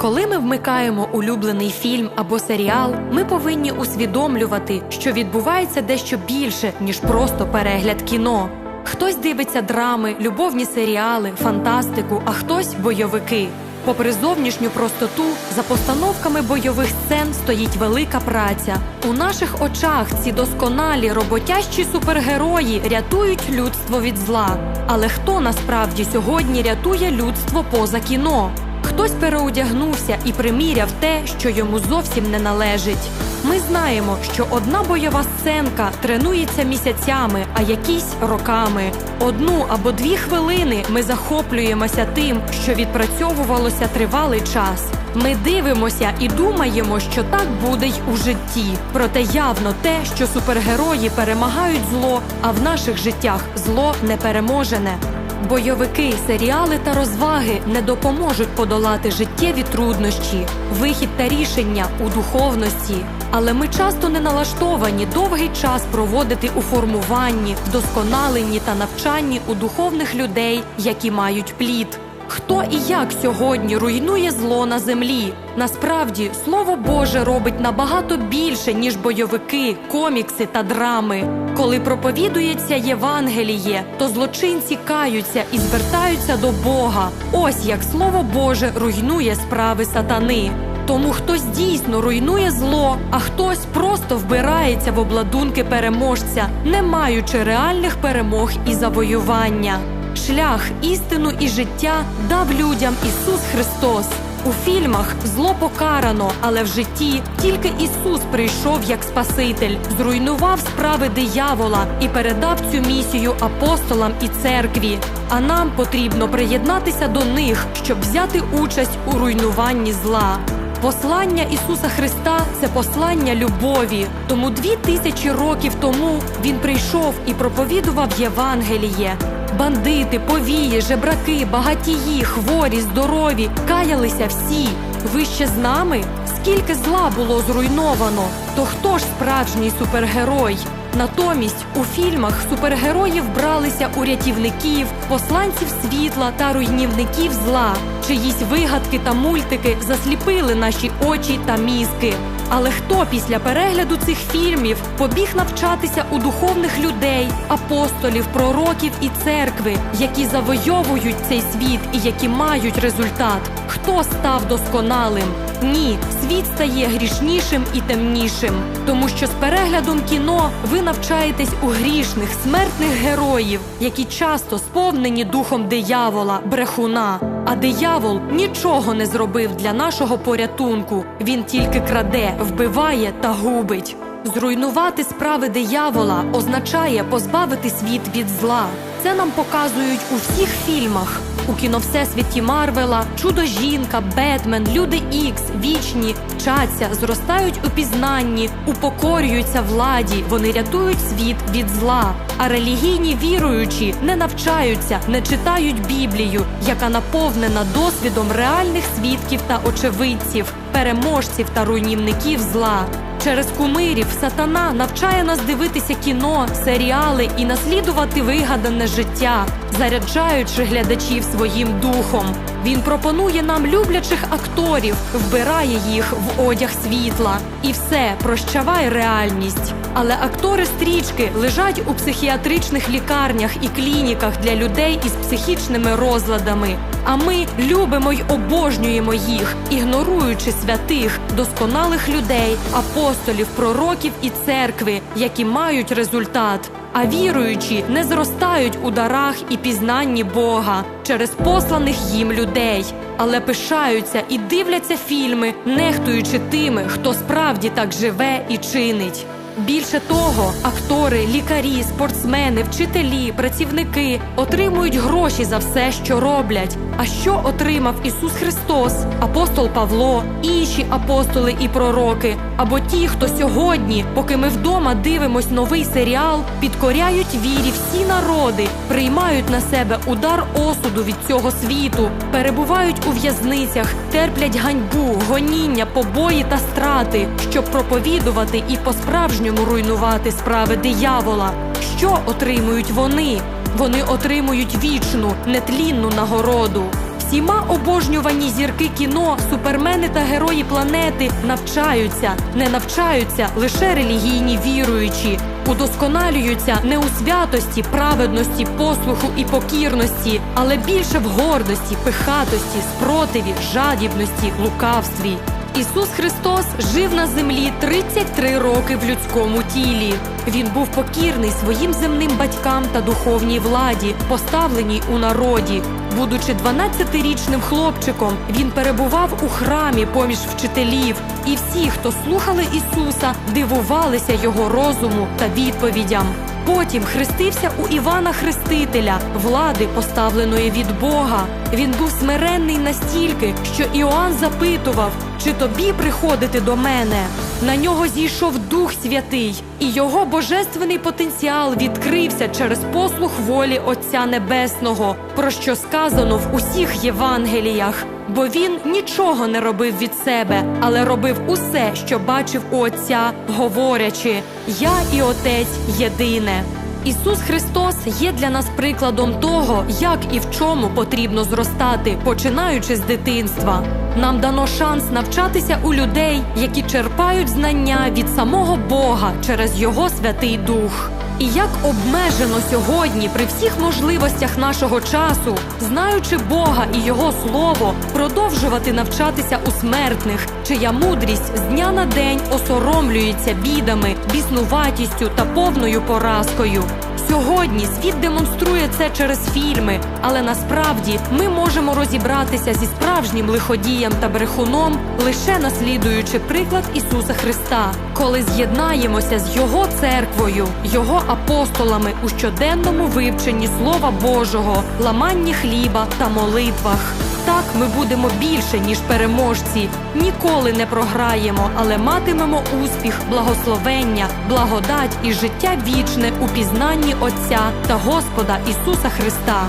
Коли ми вмикаємо улюблений фільм або серіал, ми повинні усвідомлювати, що відбувається дещо більше, ніж просто перегляд кіно. Хтось дивиться драми, любовні серіали, фантастику, а хтось бойовики. Попри зовнішню простоту, за постановками бойових сцен стоїть велика праця. У наших очах ці досконалі роботящі супергерої рятують людство від зла. Але хто насправді сьогодні рятує людство поза кіно? Хтось переодягнувся і приміряв те, що йому зовсім не належить. Ми знаємо, що одна бойова сценка тренується місяцями, а якісь роками. Одну або дві хвилини ми захоплюємося тим, що відпрацьовувалося тривалий час. Ми дивимося і думаємо, що так буде й у житті. Проте явно те, що супергерої перемагають зло, а в наших життях зло не переможене. Бойовики, серіали та розваги не допоможуть подолати життєві труднощі, вихід та рішення у духовності. Але ми часто не налаштовані довгий час проводити у формуванні, вдосконаленні та навчанні у духовних людей, які мають плід. Хто і як сьогодні руйнує зло на землі? Насправді, слово Боже робить набагато більше, ніж бойовики, комікси та драми. Коли проповідується Євангеліє, то злочинці каються і звертаються до Бога. Ось як слово Боже руйнує справи сатани. Тому хтось дійсно руйнує зло, а хтось просто вбирається в обладунки переможця, не маючи реальних перемог і завоювання. Шлях, істину і життя дав людям Ісус Христос. У фільмах зло покарано, але в житті тільки Ісус прийшов як Спаситель, зруйнував справи диявола і передав цю місію апостолам і церкві. А нам потрібно приєднатися до них, щоб взяти участь у руйнуванні зла. Послання Ісуса Христа це послання любові. Тому дві тисячі років тому Він прийшов і проповідував Євангеліє. Бандити, повії, жебраки, багатії, хворі, здорові, каялися всі. Ви ще з нами? Скільки зла було зруйновано? То хто ж справжній супергерой? Натомість у фільмах супергероїв бралися у рятівників, посланців світла та руйнівників зла. Чиїсь вигадки та мультики засліпили наші очі та мізки. Але хто після перегляду цих фільмів побіг навчатися у духовних людей, апостолів, пророків і церкви, які завойовують цей світ і які мають результат? Хто став досконалим? Ні, світ стає грішнішим і темнішим, тому що з переглядом кіно ви навчаєтесь у грішних, смертних героїв, які часто сповнені духом диявола, брехуна. А диявол нічого не зробив для нашого порятунку. Він тільки краде, вбиває та губить. Зруйнувати справи диявола означає позбавити світ від зла. Це нам показують у всіх фільмах. У кіно Всесвіті Марвела, Чудо жінка, Бетмен, Люди Ікс, вічні, вчаться, зростають у пізнанні, упокорюються владі, вони рятують світ від зла. А релігійні віруючі не навчаються, не читають Біблію, яка наповнена досвідом реальних свідків та очевидців, переможців та руйнівників зла. Через кумирів сатана навчає нас дивитися кіно, серіали і наслідувати вигадане життя, заряджаючи глядачів своїм духом. Він пропонує нам люблячих акторів, вбирає їх в одяг світла. І все, прощавай реальність. Але актори стрічки лежать у психіатричних лікарнях і клініках для людей із психічними розладами. А ми любимо й обожнюємо їх, ігноруючи святих, досконалих людей, апостолів, пророків і церкви, які мають результат. А віруючі не зростають у дарах і пізнанні Бога через посланих їм людей, але пишаються і дивляться фільми, нехтуючи тими, хто справді так живе і чинить. Більше того, актори, лікарі, спортсмени, вчителі, працівники отримують гроші за все, що роблять. А що отримав Ісус Христос, апостол Павло, інші апостоли і пророки, або ті, хто сьогодні, поки ми вдома дивимось новий серіал, підкоряють вірі всі народи, приймають на себе удар осуду від цього світу, перебувають у в'язницях, терплять ганьбу, гоніння, побої та страти, щоб проповідувати і по-справжньому руйнувати справи диявола. Що отримують вони? Вони отримують вічну, нетлінну нагороду. Всіма обожнювані зірки кіно, супермени та герої планети навчаються, не навчаються лише релігійні віруючі, удосконалюються не у святості, праведності, послуху і покірності, але більше в гордості, пихатості, спротиві, жадібності, лукавстві. Ісус Христос жив на землі 33 роки в людському тілі. Він був покірний своїм земним батькам та духовній владі, поставленій у народі. Будучи 12-річним хлопчиком, він перебував у храмі поміж вчителів, і всі, хто слухали Ісуса, дивувалися його розуму та відповідям. Потім хрестився у Івана Хрестителя, влади, поставленої від Бога. Він був смиренний настільки, що Іоанн запитував, чи тобі приходити до мене. На нього зійшов Дух Святий, і його божественний потенціал відкрився через послух волі Отця Небесного, про що сказано в усіх Євангеліях. Бо він нічого не робив від себе, але робив усе, що бачив у Отця, говорячи: Я і Отець єдине. Ісус Христос є для нас прикладом того, як і в чому потрібно зростати, починаючи з дитинства. Нам дано шанс навчатися у людей, які черпають знання від самого Бога через Його Святий Дух. І як обмежено сьогодні при всіх можливостях нашого часу, знаючи Бога і Його Слово, продовжувати навчатися у смертних, чия мудрість з дня на день осоромлюється бідами, біснуватістю та повною поразкою. Сьогодні світ демонструє це через фільми, але насправді ми можемо розібратися зі справжнім лиходієм та брехуном, лише наслідуючи приклад Ісуса Христа, коли з'єднаємося з Його церквою, Його апостолами у щоденному вивченні Слова Божого, ламанні хліба та молитвах. Так ми будемо більше, ніж переможці. Ніколи не програємо, але матимемо успіх, благословення, благодать і життя вічне у пізнанні Отця та Господа Ісуса Христа.